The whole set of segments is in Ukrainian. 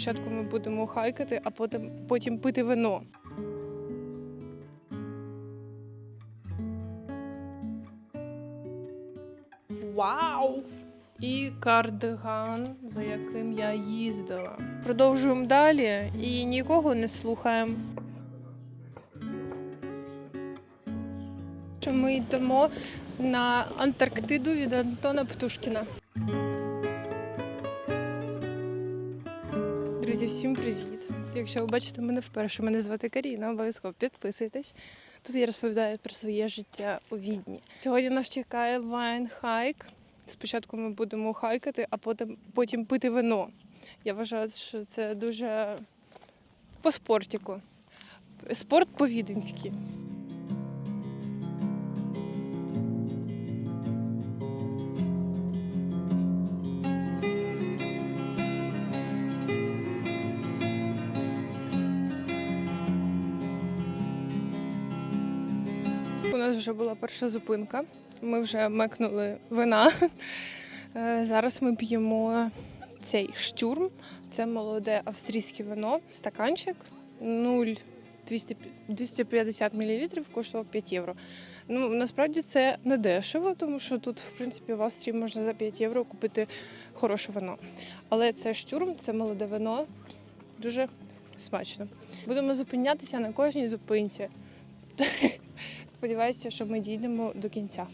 Спочатку ми будемо хайкати, а потім, потім пити вино. Вау! І кардиган, за яким я їздила. Продовжуємо далі і нікого не слухаємо. Ми йдемо на Антарктиду від Антона Птушкіна. Друзі, всім привіт! Якщо ви бачите мене вперше, мене звати Каріна, обов'язково підписуйтесь. Тут я розповідаю про своє життя у Відні. Сьогодні нас чекає вайн-хайк. Спочатку ми будемо хайкати, а потім, потім пити вино. Я вважаю, що це дуже по спортіку. Спорт по-віденськи. Нас вже була перша зупинка. Ми вже мекнули вина. Е, Зараз ми п'ємо цей штюрм. Це молоде австрійське вино, стаканчик 0,250 мл, коштував 5 євро. Ну, насправді це не дешево, тому що тут, в принципі, в Австрії можна за 5 євро купити хороше вино. Але це штюрм, це молоде вино, дуже смачно. Будемо зупинятися на кожній зупинці. Сподіваюся, що ми дійдемо до кінця.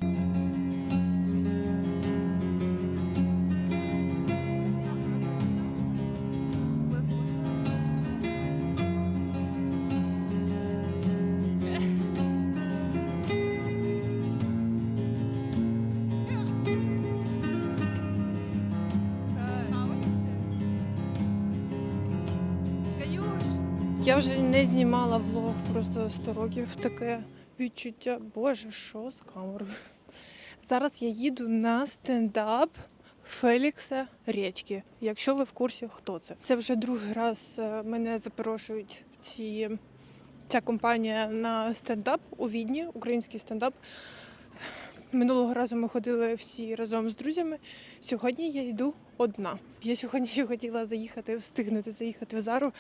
Я вже не знімала влог просто 100 років. Таке відчуття. Боже, що з камерою? Зараз я їду на стендап Фелікса Редьки. Якщо ви в курсі, хто це. Це вже другий раз е, мене запрошують ці, ця компанія на стендап у Відні, український стендап. Минулого разу ми ходили всі разом з друзями. Сьогодні я йду одна. Я сьогодні ще хотіла заїхати, встигнути заїхати в Зару,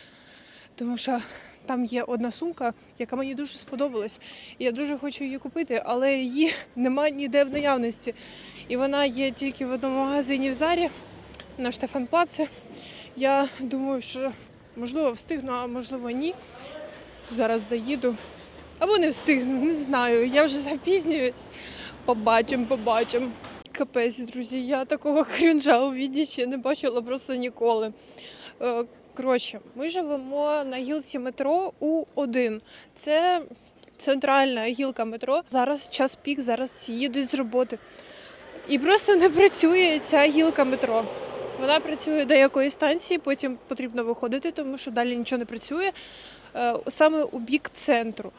тому що там є одна сумка, яка мені дуже сподобалась. І я дуже хочу її купити, але її немає ніде в наявності. І вона є тільки в одному магазині в Зарі на Штефанпаце. Я думаю, що можливо встигну, а можливо ні. Зараз заїду. Або не встигну, не знаю. Я вже запізнююсь. Побачимо, побачимо. Капець, друзі, я такого крінжа у віді ще не бачила просто ніколи. Коротше, ми живемо на гілці метро У1. Це центральна гілка метро. Зараз час пік, зараз всі їдуть з роботи. І просто не працює ця гілка метро. Вона працює до якоїсь станції, потім потрібно виходити, тому що далі нічого не працює е, саме у бік центру.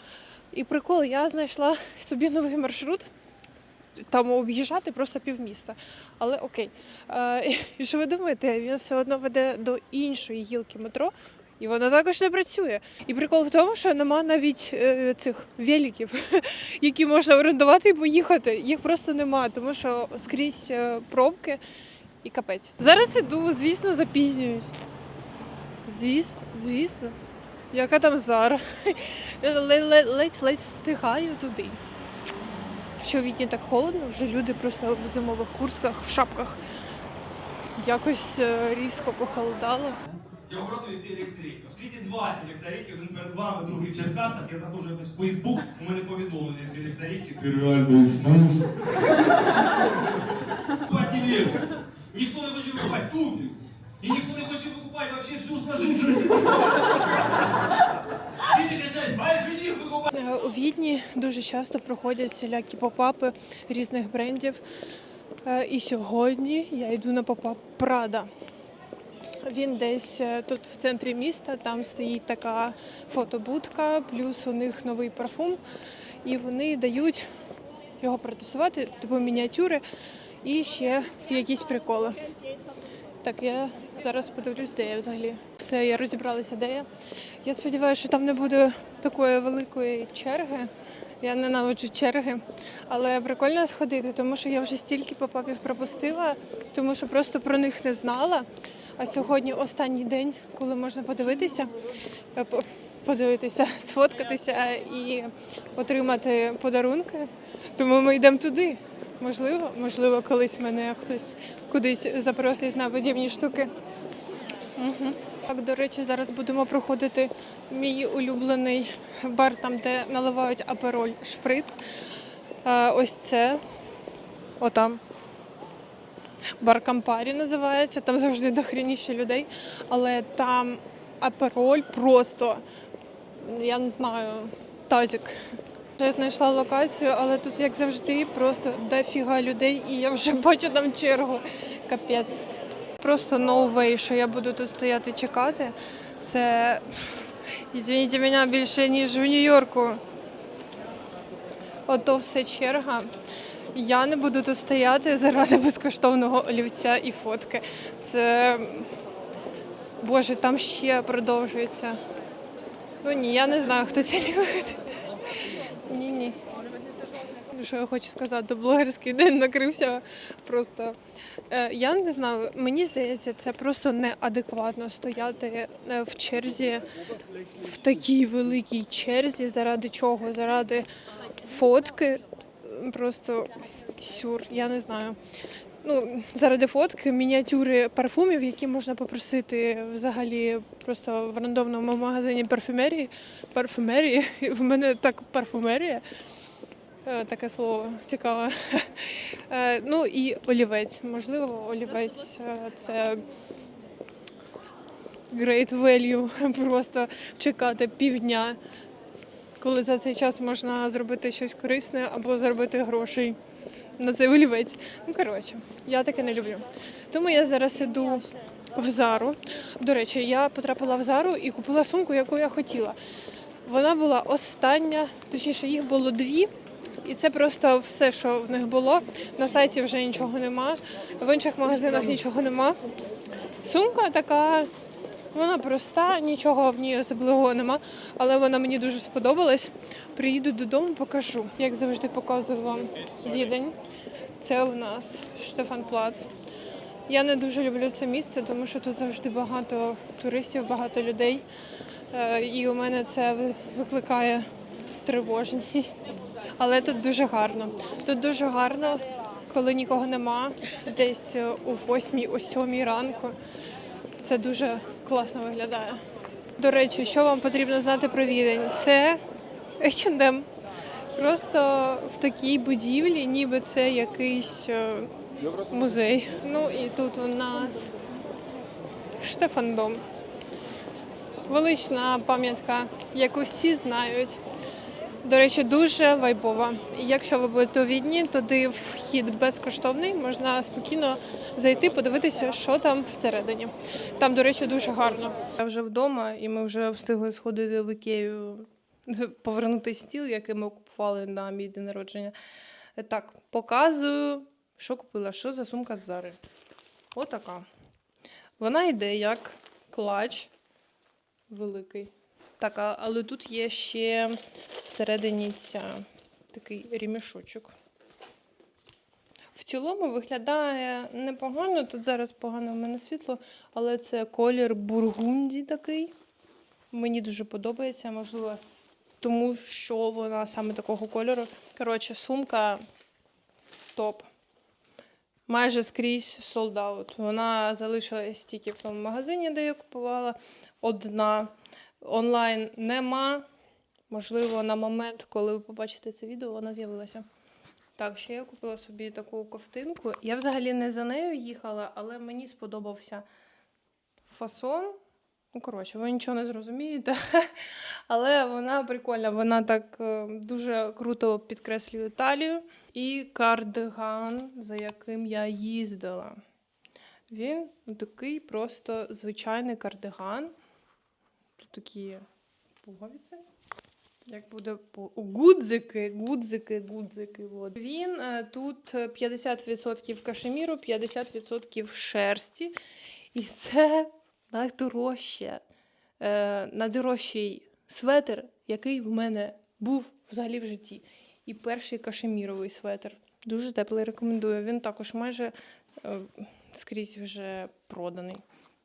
І прикол, я знайшла собі новий маршрут. Там об'їжджати просто півміста. Але окей. Е, і що ви думаєте, він все одно веде до іншої гілки метро, і вона також не працює. І прикол в тому, що нема навіть е, цих великів, які можна орендувати і поїхати. Їх просто нема, тому що скрізь е, пробки і капець. Зараз іду, звісно, запізнююсь. Звісно, звісно. Яка там зараз? Ледь-ледь встигаю туди. Що в Відні так холодно, вже люди просто в зимових куртках, в шапках. Якось е, різко похолодало. Я образую Фелікс Рік. У світі два Фелікса Ріки, один перед вами, другий в Черкасах. Я заходжу якось в Фейсбук, у мене повідомлення від Фелікса Ріки. Ти реально існуєш? Ніхто не хоче викупати туфлі. І ніхто не хоче викупати вообще всю викупати. Е, У Відні дуже часто проходять всілякі попапи різних брендів. Е, І сьогодні я йду на попап Прада. Він десь е, тут в центрі міста, там стоїть така фотобудка, плюс у них новий парфум, і вони дають його протестувати, типу мініатюри і ще якісь приколи. Так, я зараз подивлюсь, де я взагалі. Все, я розібралася, де я. Я сподіваюся, що там не буде такої великої черги. Я ненавиджу черги, але прикольно сходити, тому що я вже стільки попапів пропустила, тому що просто про них не знала. А сьогодні останній день, коли можна подивитися, е, подивитися, сфоткатися і отримати подарунки. Тому ми йдемо туди. Можливо, можливо, колись мене хтось кудись запросить на подібні штуки. Угу. Так, до речі, зараз будемо проходити мій улюблений бар, там, де наливають апероль шприц. Е, ось це. Отам. Бар Кампарі називається. Там завжди дохрініше людей. Але там апероль просто, я не знаю, тазик. Я знайшла локацію, але тут, як завжди, просто дофіга людей, і я вже бачу там чергу. Капець. Просто no way, що я буду тут стояти чекати. Це, извините мене, більше, ніж в Нью-Йорку. Ото все черга. Я не буду тут стояти заради безкоштовного олівця і фотки. Це. Боже, там ще продовжується. Ну ні, я не знаю, хто це любить. Ні, ні. Що я хочу сказати, блогерський день накрився просто. Е, я не знаю, мені здається, це просто неадекватно стояти е, в черзі, в такій великій черзі. Заради чого? Заради фотки. Просто сюр, я не знаю. Ну, заради фотки, мініатюри парфумів, які можна попросити взагалі просто в рандомному магазині парфюмерії. Парфюмерії. В мене так парфумерія. Е, Таке слово цікаве. Е, Ну і олівець. Можливо, олівець е, це great value. Просто чекати півдня, коли за цей час можна зробити щось корисне або заробити грошей на цей олівець. Ну, коротше, я таке не люблю. Тому я зараз іду в Зару. До речі, я потрапила в Зару і купила сумку, яку я хотіла. Вона була остання, точніше, їх було дві. І це просто все, що в них було. На сайті вже нічого нема, в інших магазинах нічого нема. Сумка така, вона проста, нічого в ній особливого нема, але вона мені дуже сподобалась. Приїду додому, покажу. Як завжди показую вам відень. Це у нас Штефан Плац. Я не дуже люблю це місце, тому що тут завжди багато туристів, багато людей. Е, І у мене це викликає тривожність. Але тут дуже гарно. Тут дуже гарно, коли нікого нема, десь о 8 о 7 ранку. Це дуже класно виглядає. До речі, що вам потрібно знати про відень? Це H&M. Просто в такій будівлі, ніби це якийсь е, музей. Ну і тут у нас Штефандом. Велична пам'ятка, яку всі знають. До речі, дуже вайбова. І якщо ви будете у Відні, туди вхід безкоштовний, можна спокійно зайти, подивитися, що там всередині. Там, до речі, дуже гарно. Я вже вдома, і ми вже встигли сходити в Ікею, повернути стіл, який ми купували на мій день народження. Так, показую, що купила, що за сумка з Зари. Отака. Вона йде як клач великий. Так, але тут є ще всередині ця такий ремішочок. В цілому виглядає непогано. Тут зараз погано в мене світло, але це колір бургунді такий. Мені дуже подобається, можливо, тому що вона саме такого кольору. Коротше, сумка топ. Майже скрізь sold out. Вона залишилась тільки в тому магазині, де я купувала. Одна. Онлайн нема. Можливо, на момент, коли ви побачите це відео, вона з'явилася. Так, ще я купила собі таку ковтинку. Я взагалі не за нею їхала, але мені сподобався фасон. Ну, коротше, ви нічого не зрозумієте. Але вона прикольна, вона так е, дуже круто підкреслює талію. І кардиган, за яким я їздила. Він такий просто звичайний кардиган. Такі пуговиці. Як буде гудзики, гудзики, гудзики. От. Він е, тут 50% кашеміру, 50% шерсті. І це найдорожче, е, найдорожчий светр, який в мене був взагалі в житті. І перший кашеміровий светр. Дуже теплий, рекомендую. Він також майже е, скрізь вже проданий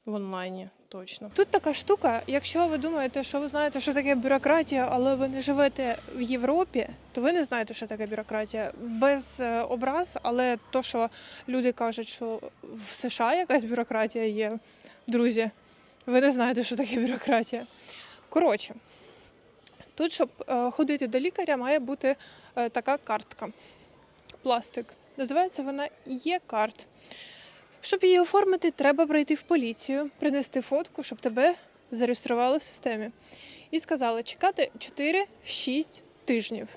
в онлайні. Точно. Тут така штука, якщо ви думаєте, що ви знаєте, що таке бюрократія, але ви не живете в Європі, то ви не знаєте, що таке бюрократія. Без е, образ, але то, що люди кажуть, що в США якась бюрократія є, друзі, ви не знаєте, що таке бюрократія. Коротше, тут, щоб е, ходити до лікаря, має бути е, така картка. Пластик. Називається вона Є-карт. Щоб її оформити, треба прийти в поліцію, принести фотку, щоб тебе зареєстрували в системі. І сказали чекати 4-6 тижнів.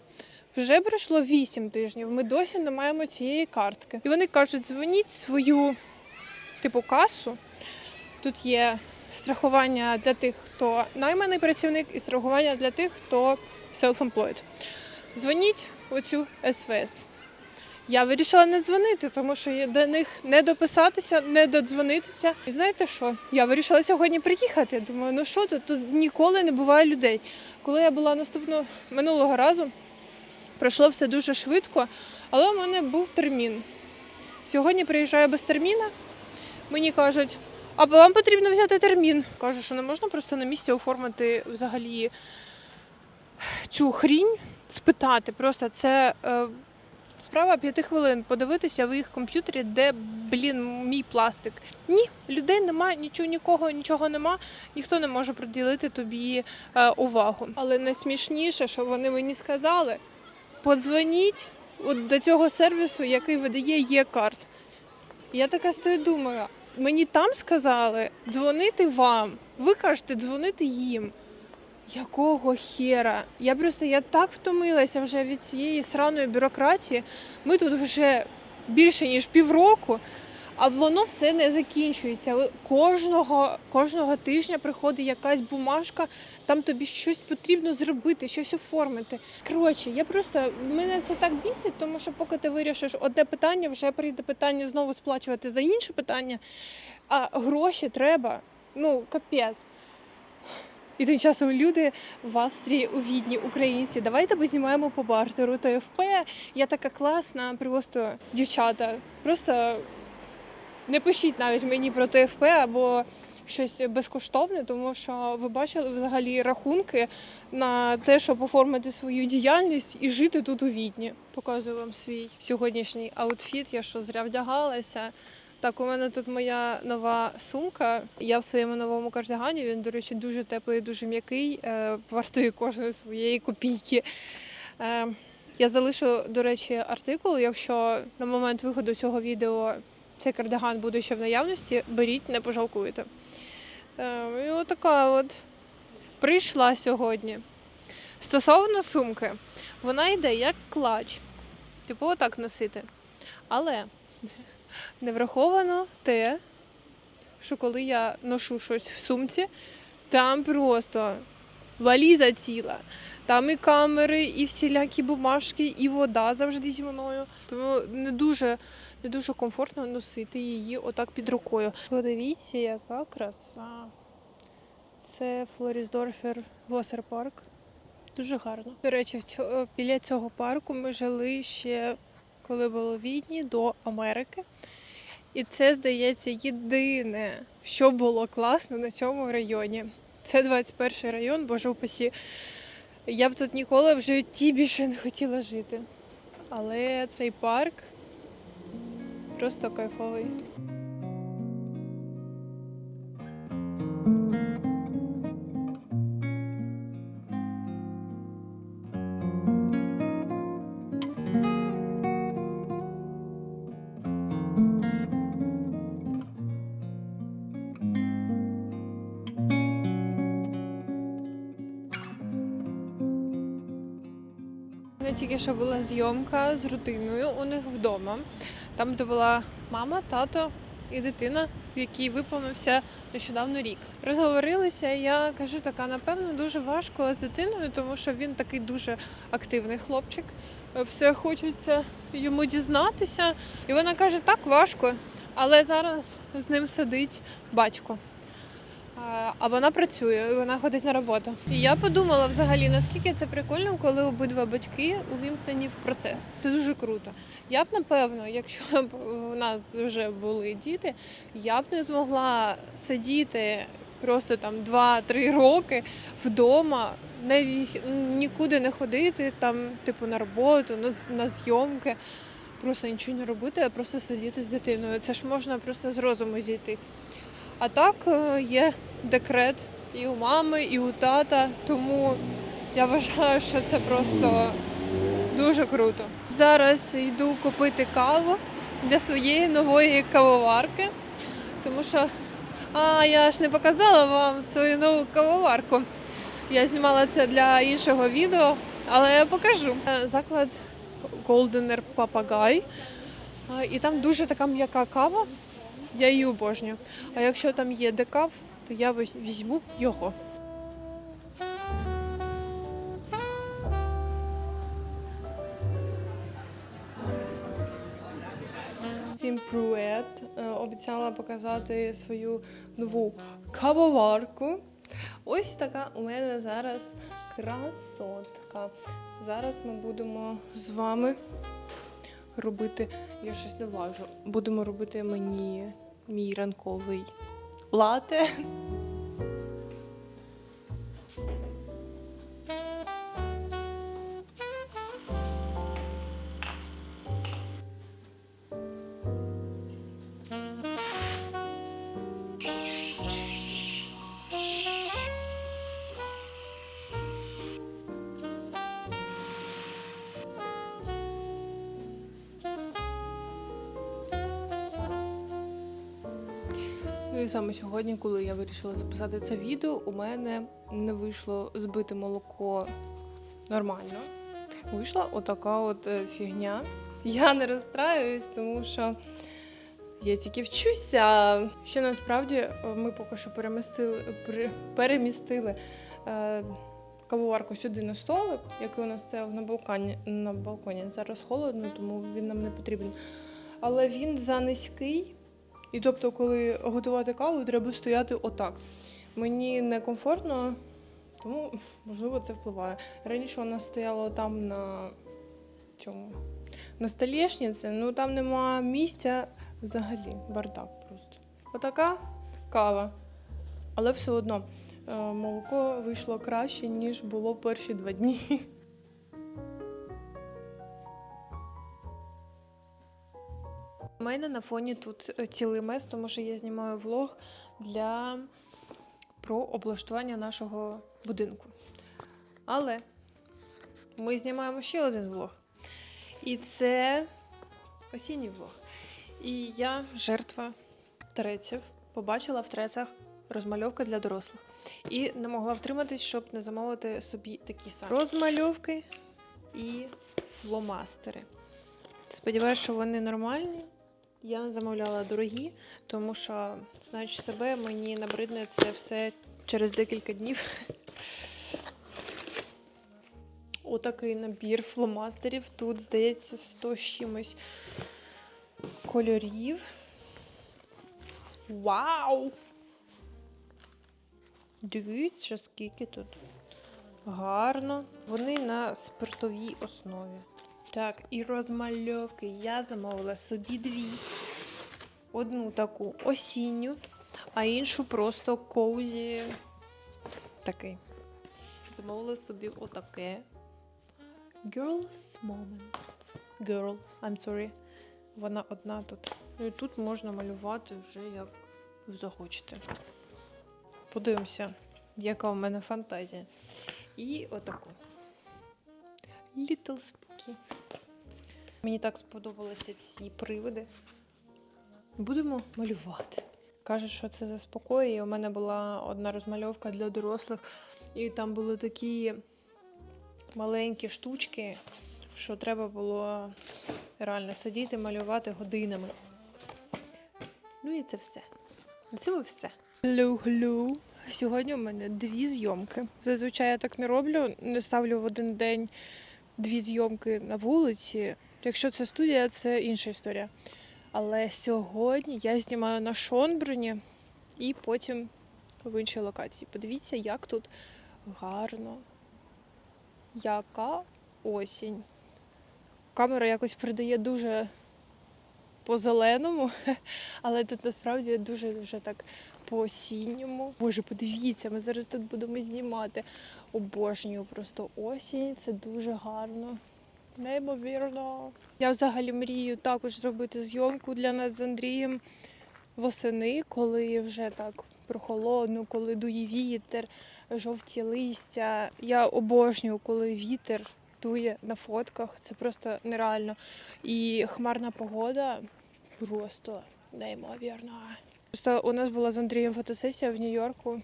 Вже пройшло 8 тижнів. Ми досі не маємо цієї картки. І вони кажуть: дзвоніть свою типу касу. Тут є страхування для тих, хто найманий працівник, і страхування для тих, хто self-employed. Дзвоніть у цю СВС. Я вирішила не дзвонити, тому що до них не дописатися, не додзвонитися. І знаєте що? Я вирішила сьогодні приїхати. Думаю, ну що тут? Тут ніколи не буває людей. Коли я була наступного минулого разу, пройшло все дуже швидко, але у мене був термін. Сьогодні приїжджаю без терміна. Мені кажуть, а вам потрібно взяти термін. Кажу, що не можна просто на місці оформити взагалі цю хрінь, спитати. Просто це. Справа п'яти хвилин подивитися в їх комп'ютері, де, блін, мій пластик. Ні, людей нема, нічого, нікого, нічого нема, ніхто не може приділити тобі е, увагу. Але найсмішніше, що вони мені сказали, подзвоніть от до цього сервісу, який видає є-карт. Я така стою, думаю, мені там сказали дзвонити вам. Ви кажете, дзвонити їм. Якого хера? Я просто я так втомилася вже від цієї сраної бюрократії. Ми тут вже більше ніж півроку, а воно все не закінчується. Кожного, кожного тижня приходить якась бумажка, там тобі щось потрібно зробити, щось оформити. Коротше, я просто мене це так бісить, тому що поки ти вирішиш одне питання, вже прийде питання знову сплачувати за інше питання. А гроші треба. Ну, капець. І тим часом люди в Австрії у Відні, українці, давайте познімаємо по бартеру ТФП. Я така класна, просто дівчата. Просто не пишіть навіть мені про ТФП або щось безкоштовне, тому що ви бачили взагалі рахунки на те, щоб оформити свою діяльність і жити тут у Відні. Показую вам свій сьогоднішній аутфіт. Я що зря вдягалася. Так, у мене тут моя нова сумка. Я в своєму новому кардигані. Він, до речі, дуже теплий, дуже м'який, е, вартує кожної своєї копійки. Е, Я залишу, до речі, артикул. Якщо на момент виходу цього відео цей кардиган буде ще в наявності, беріть, не пожалкуєте. Е, І отака от прийшла сьогодні. Стосовно сумки, вона йде як клач. Типу, отак носити. Але не враховано те, що коли я ношу щось в сумці, там просто валіза ціла. Там і камери, і всілякі бумажки, і вода завжди зі мною. Тому не дуже, не дуже комфортно носити її отак під рукою. Подивіться, яка краса. Це Флорісдорфер Восер парк. Дуже гарно. До речі, біля цього парку ми жили ще коли було Відні до Америки. І це, здається, єдине, що було класно на цьому районі. Це 21 район, боже упасі. Я б тут ніколи в житті більше не хотіла жити. Але цей парк просто кайфовий. Тільки що була зйомка з родиною у них вдома. Там, де була мама, тато і дитина, в якій виповнився нещодавно рік. Розговорилися, і я кажу, така, напевно, дуже важко з дитиною, тому що він такий дуже активний хлопчик. Все хочеться йому дізнатися. І вона каже, так, важко, але зараз з ним сидить батько. А, вона працює, вона ходить на роботу. І я подумала взагалі, наскільки це прикольно, коли обидва батьки увімкнені в процес. Це дуже круто. Я б напевно, якщо б у нас вже були діти, я б не змогла сидіти просто там 2-3 роки вдома, не ві- нікуди не ходити, там, типу, на роботу, на зйомки. Просто нічого не робити, а просто сидіти з дитиною. Це ж можна просто з розуму зійти. А так е, є декрет і у мами, і у тата, тому я вважаю, що це просто дуже круто. Зараз йду купити каву для своєї нової кавоварки, тому що а, я ж не показала вам свою нову кавоварку. Я знімала це для іншого відео, але я покажу. Е, Заклад Goldener Papagай. Е, І там дуже така м'яка кава. Я її обожнюю. А якщо там є декав, то я візь- візьму його. Всім привіт! Е, Обіцяла показати свою нову кавоварку. Ось така у мене зараз красотка. Зараз ми будемо з вами робити. Я щось не влажу. Будемо робити мені мій ранковий лате. І саме сьогодні, коли я вирішила записати це відео, у мене не вийшло збити молоко нормально. Вийшла отака от е, фігня. Я не розстраююсь, тому що я тільки вчуся. Ще насправді е, ми поки що перемістили, пере- перемістили е, кавоварку сюди на столик, який у нас стояв на балконі. На балконі. Зараз холодно, тому він нам не потрібен. Але він занизький. І тобто, коли готувати каву, треба стояти отак. Мені некомфортно, тому можливо це впливає. Раніше вона стояла там на цьому на столешниці, ну там нема місця взагалі. Бардак просто. Отака кава. Але все одно е, молоко вийшло краще, ніж було перші два дні. У мене на фоні тут е, цілий мес, тому що я знімаю влог для про облаштування нашого будинку. Але ми знімаємо ще один влог. І це осінній влог. І я жертва треців. Побачила в трецях розмальовка для дорослих. І не могла втриматись, щоб не замовити собі такі самі розмальовки і фломастери. Сподіваюся, що вони нормальні. Я не замовляла дорогі, тому що, знаючи себе, мені набридне це все через декілька днів. Отакий набір фломастерів. Тут, здається, 100 з чимось кольорів. Вау! Дивіться, скільки тут. Гарно. Вони на спиртовій основі. Так, і розмальовки. Я замовила собі дві. Одну таку осінню, а іншу просто коузі. Такий. Замовила собі отаке. Girl's moment. Girl, I'm sorry. Вона одна тут. І тут можна малювати вже як захочете. Подивимося, яка у мене фантазія. І отаку. Little Spooky. Мені так сподобалися ці привиди. Будемо малювати. Каже, що це заспокоює. У мене була одна розмальовка для дорослих, і там були такі маленькі штучки, що треба було реально сидіти, малювати годинами. Ну і це все. На цьому все. Глю-глю. Сьогодні у мене дві зйомки. Зазвичай я так не роблю, не ставлю в один день дві зйомки на вулиці. Якщо це студія, це інша історія. Але сьогодні я знімаю на Шонбруні і потім в іншій локації. Подивіться, як тут гарно. Яка осінь. Камера якось передає дуже по-зеленому, але тут насправді дуже вже так по-осінньому. Боже, подивіться, ми зараз тут будемо знімати. Обожнюю просто осінь, це дуже гарно. Неймовірно. Я взагалі мрію також зробити зйомку для нас з Андрієм восени, коли вже так прохолодно, коли дує вітер, жовті листя. Я обожнюю, коли вітер дує на фотках. Це просто нереально. І хмарна погода просто неймовірна. Просто у нас була з Андрієм фотосесія в Нью-Йорку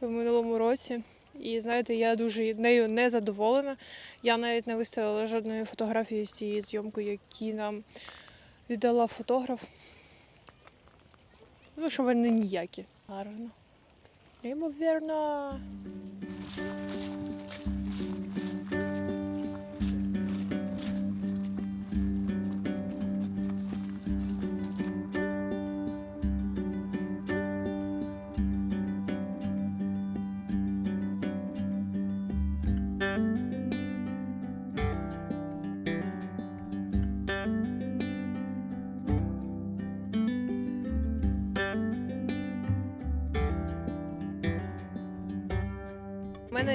в минулому році. І знаєте, я дуже нею не задоволена. Я навіть не виставила жодної фотографії з цієї зйомки, які нам віддала фотограф. Ну, що вони ніякі. Гарно. Неймовірно.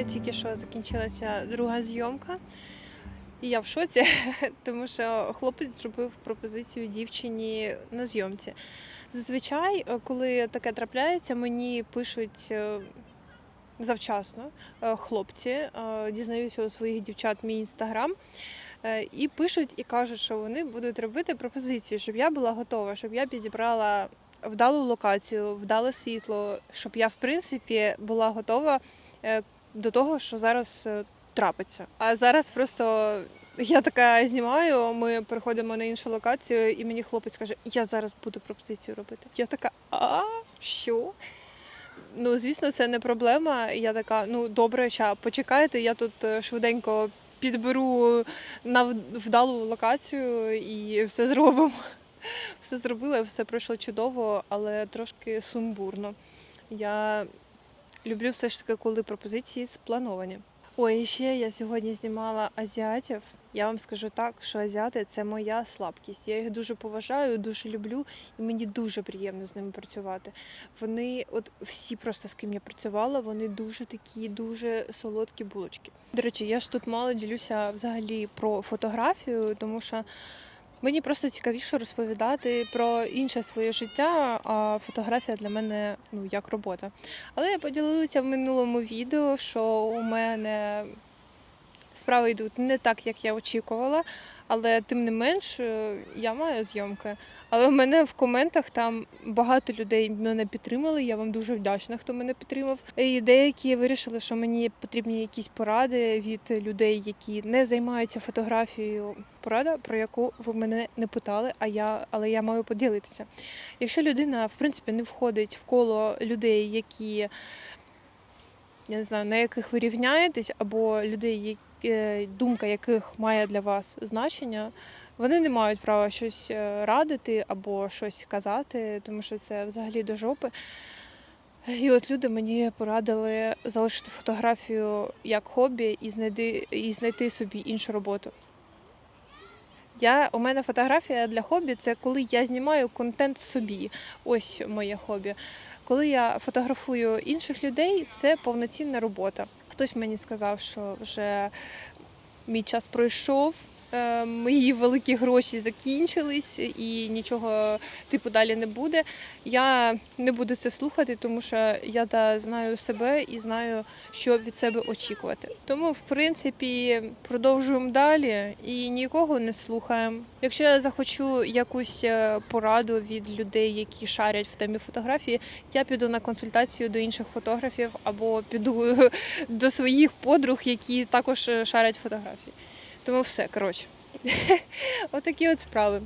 Тільки що закінчилася друга зйомка. І я в шоці, тому що хлопець зробив пропозицію дівчині на зйомці. Зазвичай, е, коли таке трапляється, мені пишуть е, завчасно е, хлопці, дізнаються у своїх дівчат мій інстаграм. І пишуть і кажуть, що вони будуть робити пропозицію, щоб я була готова, щоб я підібрала вдалу локацію, вдале світло, щоб я, в принципі, була готова до того, що зараз е, трапиться. А зараз просто я така знімаю, ми переходимо на іншу локацію, і мені хлопець каже, я зараз буду пропозицію робити. Я така, а що? Ну, звісно, це не проблема. Я така, ну добре, ща почекайте, я тут е, швиденько підберу на вдалу локацію і все зробимо. Все зробила, все пройшло чудово, але трошки сумбурно. Я люблю все ж таки, коли пропозиції сплановані. Ой, і ще я сьогодні знімала азіатів. Я вам скажу так, що азіати це моя слабкість. Я їх дуже поважаю, дуже люблю, і мені дуже приємно з ними працювати. Вони, от всі просто з ким я працювала, вони дуже такі, дуже солодкі булочки. До речі, я ж тут мало ділюся взагалі про фотографію, тому що мені просто цікавіше розповідати про інше своє життя, а фотографія для мене ну як робота. Але я поділилася в минулому відео, що у мене справи йдуть не так, як я очікувала, але тим не менш е, я маю зйомки. Але в мене в коментах там багато людей мене підтримали. Я вам дуже вдячна, хто мене підтримав. І деякі вирішили, що мені потрібні якісь поради від людей, які не займаються фотографією. Порада, про яку ви мене не питали, а я, але я маю поділитися. Якщо людина, в принципі, не входить в коло людей, які я не знаю, на яких ви рівняєтесь, або людей, які, думка яких має для вас значення, вони не мають права щось е, радити або щось казати, тому що це взагалі до жопи. І от люди мені порадили залишити фотографію як хобі і знайти, і знайти собі іншу роботу. Я, у мене фотографія для хобі це коли я знімаю контент собі. Ось моє хобі. Коли я фотографую інших людей, це повноцінна робота. Хтось мені сказав, що вже мій час пройшов, мої великі гроші закінчились і нічого типу далі не буде. Я не буду це слухати, тому що я да, знаю себе і знаю, що від себе очікувати. Тому, в принципі, продовжуємо далі і нікого не слухаємо. Якщо я захочу якусь е, пораду від людей, які шарять в темі фотографії, я піду на консультацію до інших фотографів або піду до своїх подруг, які також е, шарять фотографії. Тому все, коротше. Отакі от справи.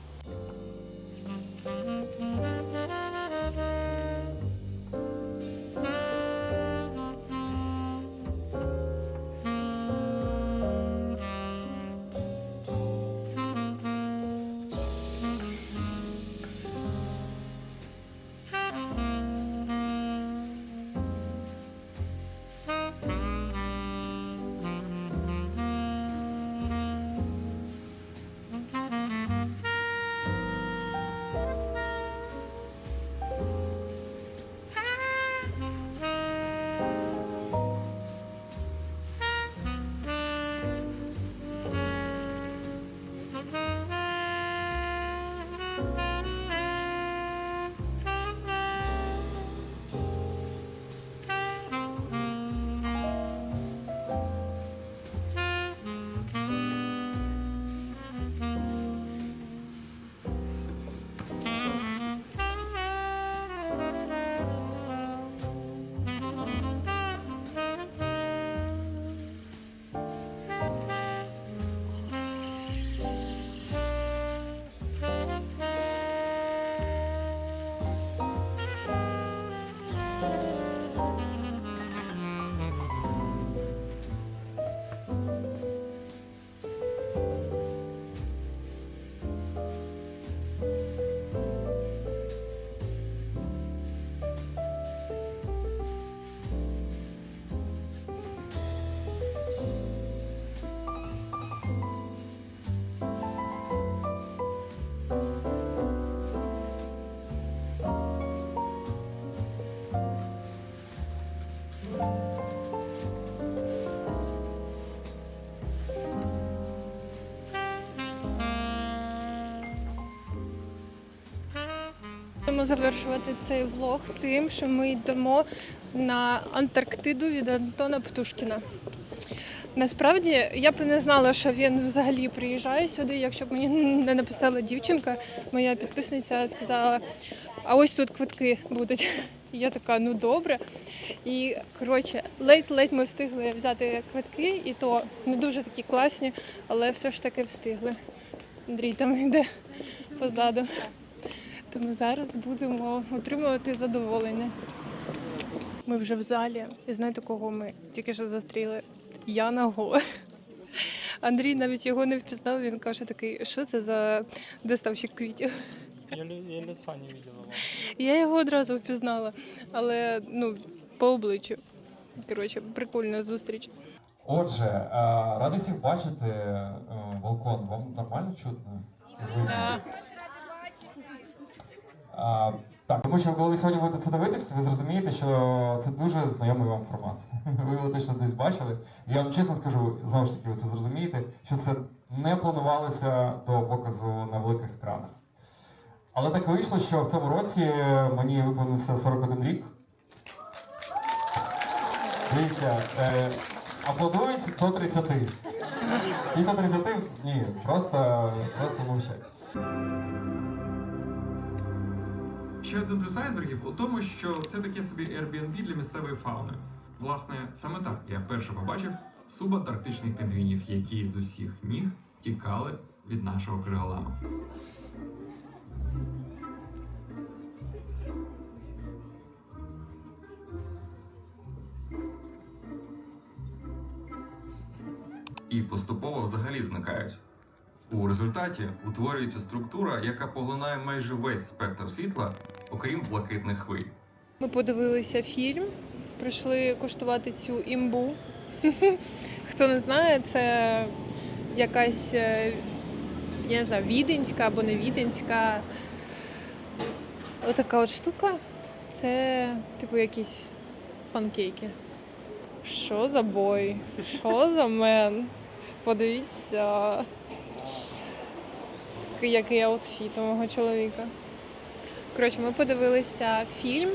Будемо завершувати цей влог тим, що ми йдемо на Антарктиду від Антона Птушкіна. Насправді я б не знала, що він взагалі приїжджає сюди. Якщо б мені не написала дівчинка, моя підписниця сказала, а ось тут квитки будуть. Я така, ну добре. І коротше, ледь-ледь ми встигли взяти квитки, і то не дуже такі класні, але все ж таки встигли. Андрій там йде позаду. Тому зараз будемо отримувати задоволення. Ми вже в залі, і знаєте, кого ми тільки що зустріли? Яна Го. Андрій навіть його не впізнав. Він каже такий, що це за доставщик квітів. Я, я лица не вам. Я його одразу впізнала, але ну, по обличчю. Коротше, прикольна зустріч. Отже, е, радий всіх бачити. е, Балкон, вам нормально чутно? Видно? Так, тому що коли ви сьогодні будете це дивитись, ви зрозумієте, що це дуже знайомий вам формат. Ви його точно десь бачили. Я вам чесно скажу, знову ж таки, ви це зрозумієте, що це не планувалося до показу на великих екранах. Але так вийшло, що в цьому році мені виповнився 41 рік. Дивіться, е, аплодують до 30. Після 30 ні, просто, просто мовчать. Ще один плюс айсбергів у тому, що це таке собі Airbnb для місцевої фауни. Власне, саме так я вперше побачив субантарктичних пінгвінів, які з усіх ніг тікали від нашого криголама. І поступово взагалі зникають. У результаті утворюється структура, яка поглинає майже весь спектр світла, окрім блакитних хвиль. Ми подивилися фільм, прийшли куштувати цю імбу. Хто не знає, це якась е, я не знаю, віденська або не віденська. Отака от штука. Це, типу, якісь панкейки. Що за бой? Що за мен? Подивіться. Який- аутфіт у мого чоловіка. Коротше, ми подивилися фільм.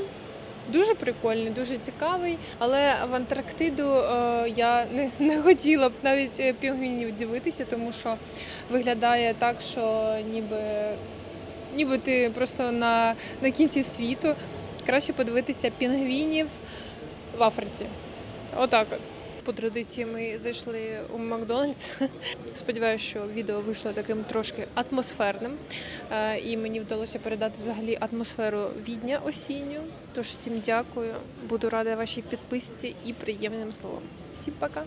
Дуже прикольний, дуже цікавий. Але в Антарктиду е, я не, не хотіла б навіть е, пінгвінів дивитися, тому що виглядає так, що ніби, ніби ти просто на, на кінці світу. Краще подивитися пінгвінів в Африці. Отак от. По традиції ми зайшли у Макдональдс. Сподіваюся, що відео вийшло таким трошки атмосферним. Е, І мені вдалося передати взагалі атмосферу відня осінню. Тож всім дякую. Буду рада вашій підписці і приємним словом. Всім пока!